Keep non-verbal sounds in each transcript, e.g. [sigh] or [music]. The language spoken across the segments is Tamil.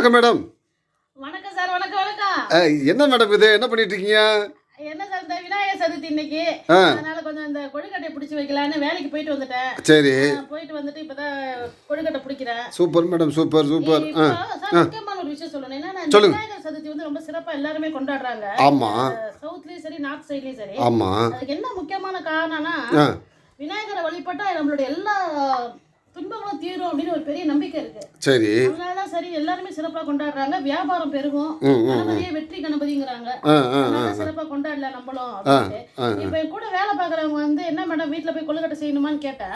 வணக்கம் மேடம். வணக்கம் சார் வணக்கம் வணக்கம். என்ன மேடம் இது? என்ன பண்ணிட்டு இருக்கீங்க என்ன சார் இந்த விநாயகர் சதுர்த்தி இன்னைக்கு. அதனால கொஞ்சம் இந்த கொழுக்கட்டை பிடிச்சி வைக்கலான்னு வேலைக்கு போயிட்டு வந்துட்டேன். சரி. போயிட்டு வந்துட்டு இப்பதான் கொழுக்கட்டை பிடிக்கிறேன். Super madam super super. முக்கியமான ஒரு விஷயம் சொல்லணும். என்னன்னா. விநாயகர் சதுர்த்தி வந்து ரொம்ப சிறப்பா எல்லாருமே கொண்டாடுறாங்க. சவுத்லயும் சரி நார்த் சைட்லயும் சரி. அதுக்கு என்ன முக்கியமான காரணம்னா விநாயகரை வழிபட்டா நம்மளுடைய எல்லா துன்பங்களும் தீரும் அப்படின்னு ஒரு பெரிய நம்பிக்கை இருக்கு. சரி. அதனால சரி எல்லாருமே சிறப்பா கொண்டாடுறாங்க. வியாபாரம் பெருகும். கணபதியே வெற்றி கணபதிங்கிறாங்க. சிறப்பா கொண்டாடல நம்மளும் இப்ப என் கூட வேலை பாக்குறவங்க வந்து என்ன மேடம் வீட்ல போய் கொழுக்கட்டை செய்யணுமான்னு கேட்டேன்.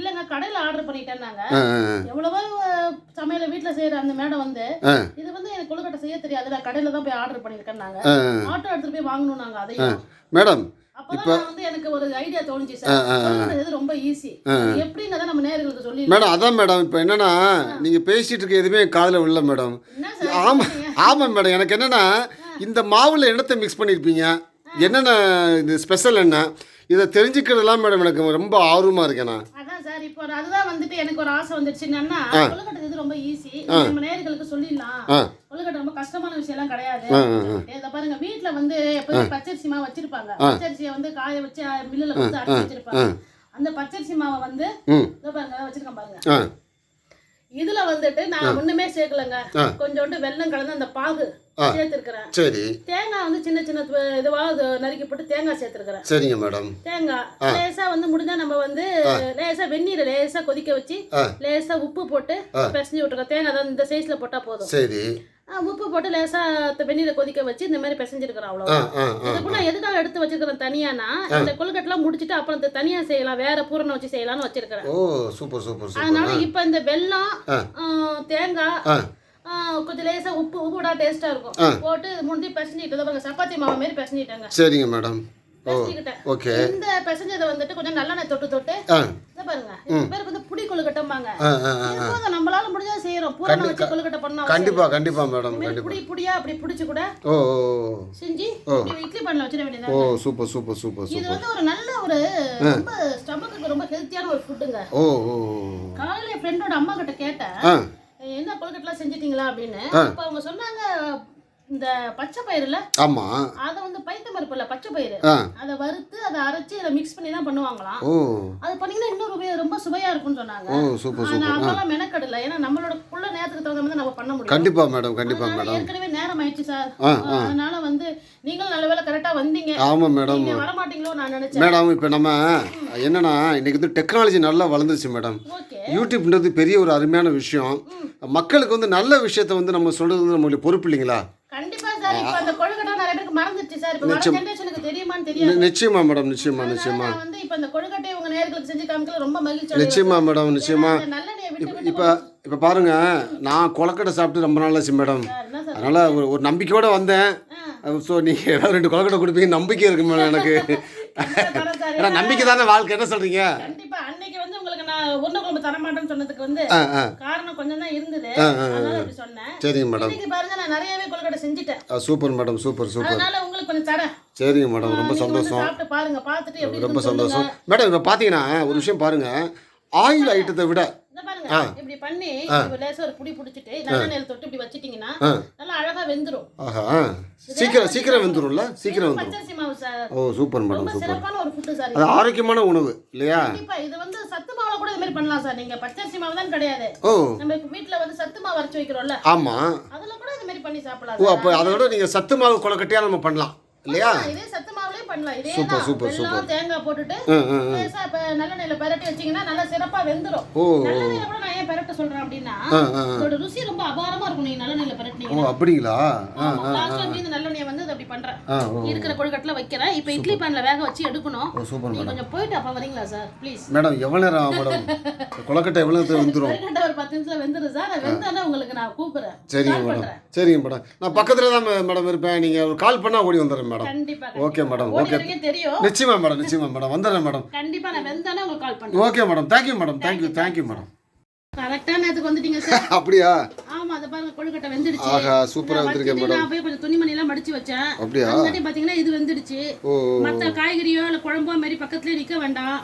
இல்லங்க கடையில ஆர்டர் பண்ணிட்டேன்னாங்க எவ்வளவோ சமையல வீட்ல செய்யற அந்த மேடம் வந்து இது வந்து எனக்கு கொழுக்கட்டை செய்ய தெரியாது. நான் கடையில தான் போய் ஆர்டர் பண்ணிருக்கேன்னாங்க ஆட்டோ எடுத்துட்டு போய் வாங்கணும் நாங்க அதையும். மேடம் அப்பதான் வந்து எனக்கு ஒரு ஐடியா தோணுச்சு சார். ரொம்ப ஈஸி எப்படின்னு நம்ம நேர்களுக்கு சொல்லி மேடம் அதான் மேடம் இப்போ என்னன்னா நீங்கள் பேசிட்டு இருக்க எதுவுமே காதில் விழல மேடம். ஆமாம் ஆமாம் மேடம் எனக்கு என்னன்னா இந்த மாவில் என்னத்தை மிக்ஸ் பண்ணியிருப்பீங்க என்னென்ன இது ஸ்பெஷல் என்ன? இதை தெரிஞ்சுக்கிறதுலாம் மேடம் எனக்கு ரொம்ப ஆர்வமாக இருக்கேன் நான் அதான் சார் இப்போ அதுதான் வந்துட்டு எனக்கு ஒரு ஆசை வந்துருச்சு. என்னன்னா கொழுக்கட்டை இது ரொம்ப ஈஸி நம்ம நேர்களுக்கு சொல்லிடலாம். கொழுக்கட்டை ரொம்ப கஷ்டமான விஷயம் எல்லாம் கிடையாது இதை பாருங்க வீட்ல வந்து எப்போதும் பச்சரிசி மாவு வச்சிருப்பாங்க. பச்சரிசியை வந்து காய வச்சு மில்லுல வந்து அரைச்சு வச்சிருப்பாங்க. அந்த பச்சரிசி மாவை வந்து பாருங்க வச்சிருக்கேன் பாருங்க. இதுல வந்துட்டு நான் ஒண்ணுமே சேர்க்கலங்க. கொஞ்சோண்டு வெல்லம் கலந்து அந்த பாகு சேர்த்திருக்கிறேன். சரி. தேங்காய் வந்து சின்ன சின்ன இதுவா இது நறுக்கி போட்டு தேங்காய் சேர்த்திருக்கிறேன். சரிங்க மேடம். தேங்காய் லேசா வந்து முடிஞ்சா நம்ம வந்து லேசா வெந்நீரை லேசா கொதிக்க வச்சு. லேசா உப்பு போட்டு பிசைஞ்சு விட்டுருக்கோம் தேங்காய் தான் இந்த சைஸ்ல போட்டா போதும். சரி. உப்பு போட்டு லேசா த- வெந்நீரை கொதிக்க வச்சு இந்த மாதிரி பிசைஞ்சிருக்கிறோம் அவ்வளோ இதுக்கு நான் எதுக்காக எடுத்து வச்சிருக்கிறேன் தனியானா இந்த கொழுக்கட்டெல்லாம் முடிச்சிட்டு அப்புறம் இந்த தனியா செய்யலாம் வேற பூரணம் வச்சு செய்யலாம்னு வச்சிருக்கிறேன். ஓ சூப்பர் சூப்பர் அதனால இப்ப இந்த வெல்லம் தேங்காய் கொஞ்சம் லேசா உப்பு உப்பு விடா டேஸ்டா இருக்கும். போட்டு இது முடிஞ்சு பிசைஞ்சிட்டு இதோ பாருங்க சப்பாத்தி மாவு மாதிரி பிசைஞ்சிட்டாங்க. சரிங்க மேடம். ஓகே. இந்த பிசைஞ்சதை வந்துட்டு கொஞ்சம் நல்லெண்ணெய் தொட்டு தொட்டு இதை பாருங்க. இது பேருக்கு வந்து புடி கொழுக்கட்டைம்பாங்க. இது நம்மளால முடிஞ்சா செய்யறோம். பூரணம் வச்சு கொழுக்கட்டை பண்ணா கண்டிப்பாக கண்டிப்பாக மேடம் கண்டிப்பாக புடி புடியா அப்படி புடிச்சு கூட ஓ. செஞ்சு இட்லி பண்ணல வச்சிட வேண்டியது ஓ சூப்பர் சூப்பர் சூப்பர் இது சூப்பர். வந்து ஒரு நல்ல ஒரு ரொம்ப ஸ்டமக்கு ரொம்ப ஹெல்த்தியான ஒரு ஃபுட்டுங்க. ஓ ஓ. காலையில ஃப்ரெண்டோட அம்மா கிட்ட கேட்டேன் என்ன கொழுக்கட்டெல்லாம் செஞ்சிட்டீங்களா? அப்படின்னு. அப்ப அவங்க சொன்னாங்க இந்த பச்சை பயிறுல ஆமாம் அதை வந்து பைத்த இல்ல பச்சை பயிறு. அதை வறுத்து அதை அரைச்சு அதை மிக்ஸ் பண்ணி தான் பண்ணுவாங்களாம். ஓ. அது பண்ணீங்கன்னா இன்னும் ரொம்ப சுவையா இருக்கும்னு சொன்னாங்க. ஓ சூப்பர் சூப்பர். அப்பெல்லாம் மெனக்கடல. ஏன்னா நம்மளோட குள்ள நேரத்துக்கு தகுந்த மாதிரி நம்ம பண்ண முடியும். கண்டிப்பாக மேடம் கண்டிப்பாக அதனால மேடம். ஏற்கனவே நேரம் ஆயிடுச்சு சார். அதனால வந்து நீங்களும் நல்ல வேளை கரெக்டா வந்தீங்க. ஆமாம் மேடம். நீங்க வரமாட்டீங்களோ நான் நினைச்சேன். மேடம் இப்போ நம்ம என்னன்னா இன்னைக்கு வந்து டெக்னாலஜி நல்லா வளர்ந்துச்சு மேடம். யூடியூப்ன்றது பெரிய ஒரு அருமையான விஷயம். மக்களுக்கு வந்து நல்ல விஷயத்தை வந்து நம்ம சொல்றது வந்து நம்மளுடைய பொறுப்பு இல்லைங்களா? கண்டிப்பா சார் இப்ப அந்த கொழுக்கட்டை நிறைய பேருக்கு மறந்துச்சு சார். இப்ப வர ஜெனரேஷனுக்கு தெரியுமான்னு தெரியாது. நி- நிச்சயமா மேடம் நிச்சயமா நிச்சயமா. நான் வந்து இப்ப அந்த கொழுக்கட்டையை உங்க நேர்களுக்கு செஞ்சு காமிக்கல ரொம்ப மகிழ்ச்சி நிச்சயமா மேடம் நிச்சயமா. இப்போ இப்போ பாருங்க நான் கொலக்கட்டை சாப்பிட்டு ரொம்ப நாள் ஆச்சு மேடம் அதனால ஒரு ஒரு நம்பிக்கையோட வந்தேன். ஸோ நீங்கள் ஏதாவது ரெண்டு கொலக்கட்டை கொடுப்பீங்க நம்பிக்கை இருக்கு மேடம் எனக்கு. [laughs] ஏன்னா நம்பிக்கை தானே வாழ்க்கை. என்ன சொல்றீங்க கண்டிப்பா அன்னைக்கு வந்து உங்களுக்கு நான் உருண்டை குழம்பு தர மாட்டேன்னு சொன்னதுக்கு வந்து காரணம் கொஞ்சம் தான் இருந்தது அதனால அப்படி சொன்னேன். சரிங்க மேடம். இன்னைக்கு பாருங்க நான் நிறையவே கொழுக்கட்டை செஞ்சுட்டேன். Super madam super super. அதனால உங்களுக்கு கொஞ்சம் தரேன். சரிங்க மேடம் ரொம்ப சந்தோஷம். சாப்பிட்டு பாருங்க பார்த்துட்டு ரொம்ப சந்தோஷம். மேடம் இப்போ பார்த்தீங்கன்னா ஒரு விஷயம் பாருங்க. ஆயில் ஐட்டத்தை விட பாருங்க இப்படி பண்ணி இப்ப லேசா ஒரு புடி புடிச்சிட்டு நல்லெண்ணெயில தொட்டு இப்படி வச்சிட்டீங்கன்னா நல்லா அழகா வெந்துரும். ஆஹா சீக்கிரம் சீக்கிரம் வெந்துரும்ல? சீக்கிரம் வந்துடும் பச்சரிசி மாவு சார். ஓ சூப்பர் மேடம் ரொம்ப சூப்பர். சிறப்பான ஒரு ஃபுட்டு சார். அது ஆரோக்கியமான உணவு இல்லையா? கண்டிப்பா இது வந்து சத்து மாவுல கூட இது மாதிரி பண்ணலாம் சார். நீங்க பச்சரிசி மாவு தான் கிடையாது. ஓ. நம்ம வீட்ல வந்து சத்து மாவு அரைச்சு வைக்கிறோம்ல. ஆமாம் அதுல கூட இது மாதிரி பண்ணி சாப்பிடலாம் ஓ. அப்போ நீங்கள் சத்து மாவு கொலக்கட்டையாக நம்ம பண்ணலாம் இல்லையா? இதே சத்து பண்ணலாம். இதே சூப்பர், சூப்பர், வெல்லம் தேங்காய் போட்டுட்டு. லேசா இப்ப நல்லெண்ணெயில பரட்டி வச்சீங்கன்னா நல்லா சிறப்பா வெந்துரும். நல்லெண்ணெயில கூட நான் ஏன் பரட்ட சொல்றேன் அப்படின்னா அதோட ருசி ரொம்ப அபாரமா இருக்கும் நீங்க நல்லெண்ணெயில ஓ பரட்டினீங்கன்னா அப்படிங்களா லாஸ்ட்ல மீந்து நல்லெண்ணெய் வந்து அப்படி பண்றேன். ஓ இருக்கிற கொழுக்கட்டில் வைக்கிறேன். இப்போ இட்லி பேன்ல வேக வச்சு எடுக்கணும். ஓ சூப்பர் நீங்க மேடம். கொஞ்சம் போயிட்டு அப்ப வரீங்களா சார் ப்ளீஸ் மேடம் எவ்வளோ நேரம் ஆகும் மேடம்? [laughs] கொலக்கட்டை எவ்வளோ நேரத்தில் கொழுக்கட்டை ஒரு பத்து நிமிஷம் வெந்துடும் சார் வெந்தானே உங்களுக்கு நான் கூப்பிடுறேன். சரிங்க மேடம். சரிங்க மேடம். நான் பக்கத்தில் தான் மேடம் இருப்பேன். நீங்கள் ஒரு கால் பண்ணால் ஓடி வந்துடுறேன் மேடம். கண்டிப்பா ஓகே மேடம். ஓகே. தெரியும். நிச்சயமா மேடம். நிச்சயமா மேடம். வந்துடுறேன் மேடம். கண்டிப்பா நான் வெந்தானே உங்களுக்கு கால் பண்றேன். Okay madam. Thank you madam. Thank you thank you madam. கரெக்டா நேரத்துக்கு வந்துட்டீங்க சார் [laughs] அப்படியா? ஆமா அதை பாருங்க கொழுக்கட்டை வெந்துடுச்சு. ஆஹா சூப்பராக வந்திருக்கேன் வச்சுட்டு மேடம் நான் போய் கொஞ்சம் துணிமணி எல்லாம் மடிச்சு வச்சேன். அப்படியா? அதுக்காட்டி பாத்தீங்கன்னா இது வெந்துடுச்சு. மத்த காய்கறியோ இல்ல குழம்போ மாதிரி பக்கத்துலயே நிக்க வேண்டாம்.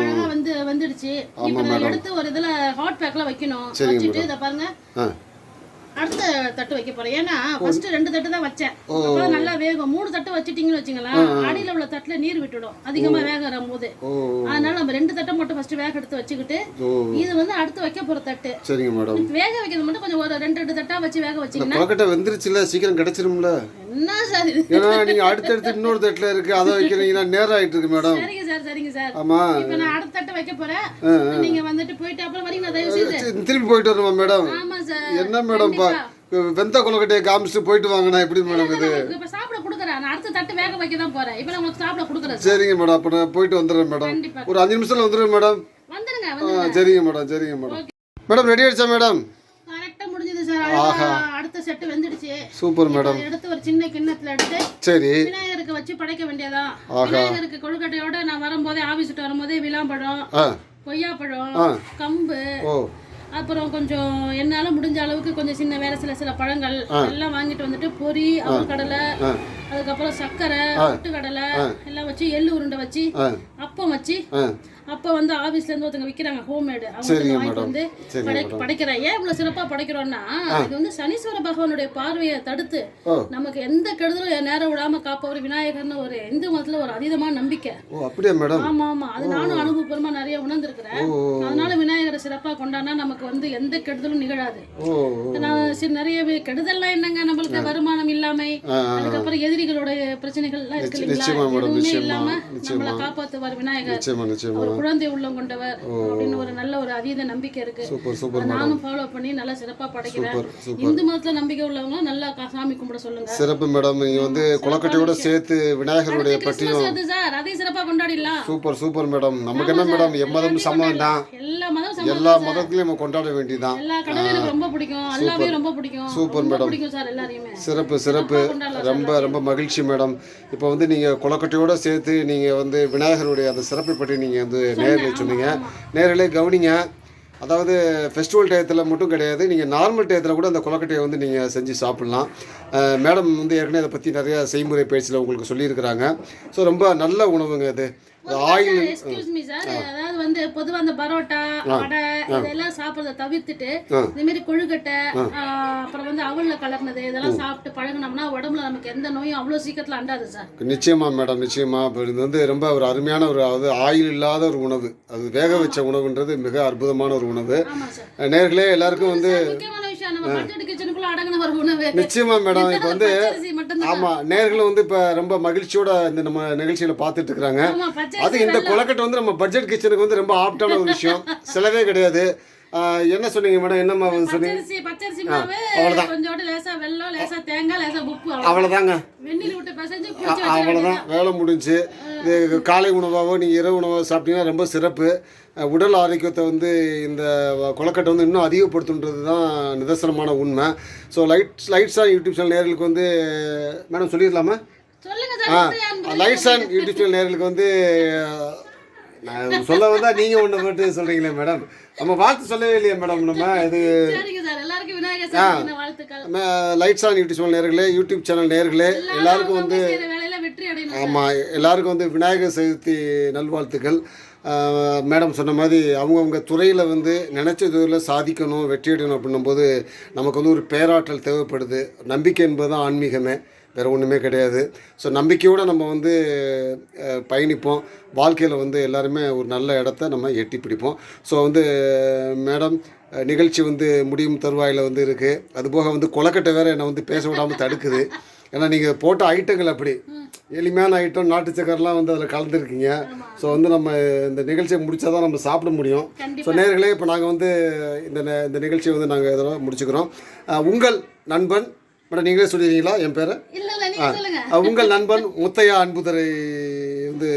அழகா வந்து வந்துடுச்சு. இப்போ எடுத்து ஒரு இதுல ஹாட் பேக்ல வைக்கணும். வச்சுட்டு இதை பாருங்க. அடுத்த தட்டு வைக்க போறேன். ஏன்னா ஃபர்ஸ்ட் ரெண்டு தட்டு தான் வச்சேன். அப்பதான் நல்லா வேகும். மூணு தட்டு வச்சிட்டீங்கன்னு வச்சுங்களேன் அடியில உள்ள தட்டுல நீர் விட்டுடும். அதிகமா வேகிற போது அதனால நம்ம ரெண்டு தட்டை மட்டும் ஃபர்ஸ்ட் வேக எடுத்து வச்சுக்கிட்டு இது வந்து அடுத்து வைக்க போற தட்டு. சரிங்க மேடம் வேக வைக்கிறது மட்டும் கொஞ்சம் ஒரு ரெண்டு ரெண்டு தட்டா வச்சு வேக வச்சீங்கன்னா வெந்துருச்சுல சீக்கிரம் கிடைச்சிரும்ல. ஏன்னா நீங்க அடுத்தடுத்து இன்னொரு தட்டுல இருக்கு. அதை வைக்கிறீங்கன்னா நேரம் ஆயிட்டு இருக்கு மேடம். சரிங்க சார் சரிங்க சார். ஆமா. இப்ப நான் அடுத்த தட்டை வைக்க போறேன். நீங்க வந்துட்டு போயிட்டு அப்புறம் வரீங்களா? தயவு செய்து. தி- திருப்பி போயிட்டு வருமா மேடம்? ஆமா சார். என்ன மேடம் பா வெந்த கொலக்கட்டையை காமிச்சிட்டு போயிட்டு வாங்கினா எப்படி மேடம் இது? இப்ப சாப்பிட கொடுக்குறேன். நான் அடுத்த தட்டு வேக வைக்க தான் போறேன். இப்ப நான் உங்களுக்கு சாப்பிட கொடுக்குறேன் சார். சரிங்க மேடம். அப்போ நான் போயிட்டு வந்துடுறேன் மேடம். ஒரு அஞ்சு நிமிஷத்துல வந்துடுறேன் மேடம். வந்துருங்க சரிங்க மேடம் சரிங்க மேடம். மேடம் ரெடி ஆயிடுச்சா மேடம்? கரெக்டா முடிஞ்சது சார் அடுத்த செட்டு வெந்துடுச்சு. Super madam. எடுத்து ஒரு சின்ன கிண்ணத்துல எடுத்து சரி. விநாயகருக்கு வச்சு படைக்க வேண்டியதா? விநாயகருக்கு கொழுக்கட்டையோட நான் வரும்போதே ஆபீஸ் விட்டு வரும்போதே விளாம்பழம் கொய்யாப்பழம். கம்பு அப்புறம் கொஞ்சம் என்னால முடிஞ்ச அளவுக்கு கொஞ்சம் சின்ன வேற சில சில பழங்கள் எல்லாம் வாங்கிட்டு வந்துட்டு பொரி கடலை அதுக்கப்புறம் சர்க்கரை கடலை எல்லாம் வச்சு எள்ளு உருண்டை வச்சு அப்பம் வச்சு அப்ப வந்து ஆபீஸ்ல இருந்து ஒருத்தங்க விக்கிறாங்க ஹோம்மேடு அவங்க வாங்கிட்டு. வந்து படை- படைக்கிறேன் ஏன் இவ்வளவு சிறப்பா படைக்கிறோம்னா இது வந்து சனீஸ்வர பகவானுடைய பார்வையை தடுத்து. நமக்கு எந்த கெடுதலும் நேரம் விடாம காப்பவர் விநாயகர்னு ஒரு இந்து மதத்துல ஒரு அதீதமான நம்பிக்கை. ஓ அப்படியா மேடம்? ஆமா ஆமா. அது நானும் அனுபவபூர்வமா நிறைய உணர்ந்திருக்கிறேன். அதனால விநாயகரை சிறப்பா கொண்டாடினா நமக்கு வந்து எந்த கெடுதலும் நிகழாது. நான் சரி நிறைய கெடுதல்லாம் என்னங்க? நம்மளுக்கு வருமானம் இல்லாமை. அதுக்கப்புறம் எதிரிகளோட பிரச்சனைகள் எல்லாம் இருக்கு இல்லைங்களா? எதுவுமே நிச்சயமா, இல்லாம நிச்சயமா. நம்மளை காப்பாத்துவார் விநாயகர். குழந்தை உள்ளம் கொண்டவர் அப்படின்னு ஒரு நல்ல ஒரு அதீத நம்பிக்கை இருக்கு. சூப்பர் சூப்பர் அதை நானும் ஃபாலோ பண்ணி நல்லா சிறப்பா படைக்கிறேன். இந்து மதத்துல நம்பிக்கை உள்ளவங்க நல்லா சாமி கும்பிட சொல்லுங்க. சிறப்பு மேடம். நீங்க வந்து கொலக்கட்டையோட சேர்த்து விநாயகருடைய பற்றியும் அதையும் சிறப்பா கொண்டாடிடலாம். Super super madam. நமக்கு என்ன மேடம்? எம்மதம் தான். எல்லா மதம் எல்லா மதத்திலையும் நம்ம கொண்டாட வேண்டியதான் எல்லா கடவுளும் ரொம்ப பிடிக்கும். அல்லாவையும் ரொம்ப பிடிக்கும். Super madam. சிறப்பு சிறப்பு ரொம்ப ரொம்ப மகிழ்ச்சி மேடம். இப்போ வந்து நீங்கள் கொலக்கட்டையோட சேர்த்து நீங்கள் வந்து விநாயகருடைய அந்த சிறப்பை பற்றி நீங்கள் வந்து நேரில் சொன்னீங்க. நேரிலே கவனிங்க. அதாவது ஃபெஸ்டிவல் டயத்தில் மட்டும் கிடையாது நீங்கள் நார்மல் டயத்தில் கூட அந்த கொலக்கட்டையை வந்து நீங்கள் செஞ்சு சாப்பிட்லாம். மேடம் வந்து ஏற்கனவே இதை பற்றி நிறையா செய்முறை பயிற்சியில் உங்களுக்கு சொல்லியிருக்கிறாங்க. ஸோ ரொம்ப நல்ல உணவுங்க இது. ஆயில் எக்ஸ்கியூஸ் மீ சார் அதாவது வந்து பொதுவா அந்த பரோட்டா வடை இதெல்லாம் சாப்பிடுறத தவிர்த்துட்டு இந்த மாதிரி கொழுக்கட்டை அப்புறம் வந்து அவல்ல கலர்னது இதெல்லாம் சாப்பிட்டு பழகுனோம்னா உடம்புல நமக்கு எந்த நோயும் அவ்வளவு சீக்கிரத்துல அண்டாது சார் நிச்சயமா மேடம் நிச்சயமா. இது வந்து ரொம்ப ஒரு அருமையான ஒரு அதாவது ஆயில் இல்லாத ஒரு உணவு. அது வேக வச்ச உணவுன்றது மிக அற்புதமான ஒரு உணவு. நேர்களே எல்லாருக்கும் வந்து நிச்சயமா மேடம் இப்போ வந்து பச்சரிசி மட்டும்தான்? ஆமா நேர்களும் வந்து இப்போ ரொம்ப மகிழ்ச்சியோட இந்த நம்ம நிகழ்ச்சியில பார்த்துட்டு இருக்கிறாங்க அது இந்த கொலக்கட்டை வந்து நம்ம பட்ஜெட் கிச்சனுக்கு வந்து ரொம்ப ஆப்டான ஒரு விஷயம். செலவே கிடையாது. என்ன சொன்னீங்க மேடம்? என்ன மாவு சொன்னீங்க? பச்சரிசி மாவு கொஞ்சோண்டு லேசா வெல்லம் லேசா தேங்காய் லேசா உப்பு அவ்வளவு. அவ்வளோதாங்க வெந்நீர் விட்டு பிசைஞ்சு அவ்வளோதான் வேலை முடிஞ்சு. இது காலை உணவாகவோ நீங்கள் இரவு உணவாக சாப்பிட்டீங்கன்னா ரொம்ப சிறப்பு. உடல் ஆரோக்கியத்தை வந்து இந்த கொலக்கட்டை வந்து இன்னும் அதிகப்படுத்துன்றது தான் நிதர்சனமான உண்மை. ஸோ லைட்ஸ் லைட்ஸாக யூடியூப் சேனல் நேர்களுக்கு வந்து மேடம் சொல்லிடலாமா? ஆ லைட்ஸ் அண்ட் யூடியூப் சேனல் நேர்களுக்கு வந்து நான் சொல்ல வந்தால் நீங்கள் ஒன்று மட்டும் சொல்கிறீங்களே மேடம் நம்ம வாழ்த்து சொல்லவே இல்லையே மேடம் நம்ம இது வாழ்த்துக்கள். லைட்ஸ் ஆன் யூடியூப் சேனல் நேர்களே யூடியூப் சேனல் நேர்களே எல்லாருக்கும் வந்து ஆமாம் எல்லாருக்கும் வந்து விநாயகர் சதுர்த்தி நல்வாழ்த்துக்கள். மேடம் சொன்ன மாதிரி அவங்கவுங்க துறையில் வந்து நினச்ச துறையில் சாதிக்கணும் வெற்றி அப்படின்னும் அப்படின்னும்போது நமக்கு வந்து ஒரு பேராற்றல் தேவைப்படுது. நம்பிக்கை என்பது தான் ஆன்மீகமே வேறு ஒன்றுமே கிடையாது. ஸோ நம்பிக்கையோடு நம்ம வந்து பயணிப்போம். வாழ்க்கையில் வந்து எல்லாருமே ஒரு நல்ல இடத்த நம்ம எட்டி பிடிப்போம். ஸோ வந்து மேடம் நிகழ்ச்சி வந்து முடியும் தருவாயில் வந்து இருக்குது அதுபோக வந்து கொலக்கட்டை வேறு என்னை வந்து பேச விடாமல் தடுக்குது. ஏன்னா நீங்கள் போட்ட ஐட்டங்கள் அப்படி. எளிமையான ஐட்டம் நாட்டு சக்கரெலாம் வந்து அதில் கலந்துருக்கீங்க. ஸோ வந்து நம்ம இந்த நிகழ்ச்சியை முடிச்சா தான் நம்ம சாப்பிட முடியும். ஸோ நேர்களே இப்போ நாங்கள் வந்து இந்த இந்த நிகழ்ச்சியை வந்து நாங்கள் இதோட முடிச்சுக்கிறோம். உங்கள் நண்பன் மேடம் நீங்களே சொல்லிடுறீங்களா? என் பேரை? அஹ், உங்கள் நண்பன் முத்தையா அன்புதுரை வந்து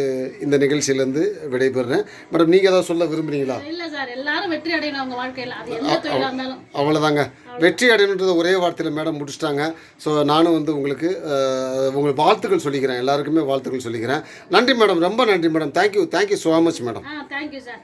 இந்த நிகழ்ச்சியிலேருந்து விடைபெறுறேன். மேடம் நீங்கள் ஏதாவது சொல்ல விரும்புகிறீங்களா இல்ல சார். எல்லாரும் வெற்றி அடையணும் அவங்க வாழ்க்கையில. அது எந்த தொழிலா இருந்தாலும். அவ்வளோதாங்க வெற்றி அடையணுன்றத ஒரே வார்த்தையில் மேடம் முடிச்சிட்டாங்க. ஸோ நானும் வந்து உங்களுக்கு உங்களுக்கு வாழ்த்துக்கள் சொல்லிக்கிறேன். எல்லாருக்குமே வாழ்த்துக்கள் சொல்லிக்கிறேன். நன்றி மேடம் ரொம்ப நன்றி madam thank you thank you so much madam thank you sir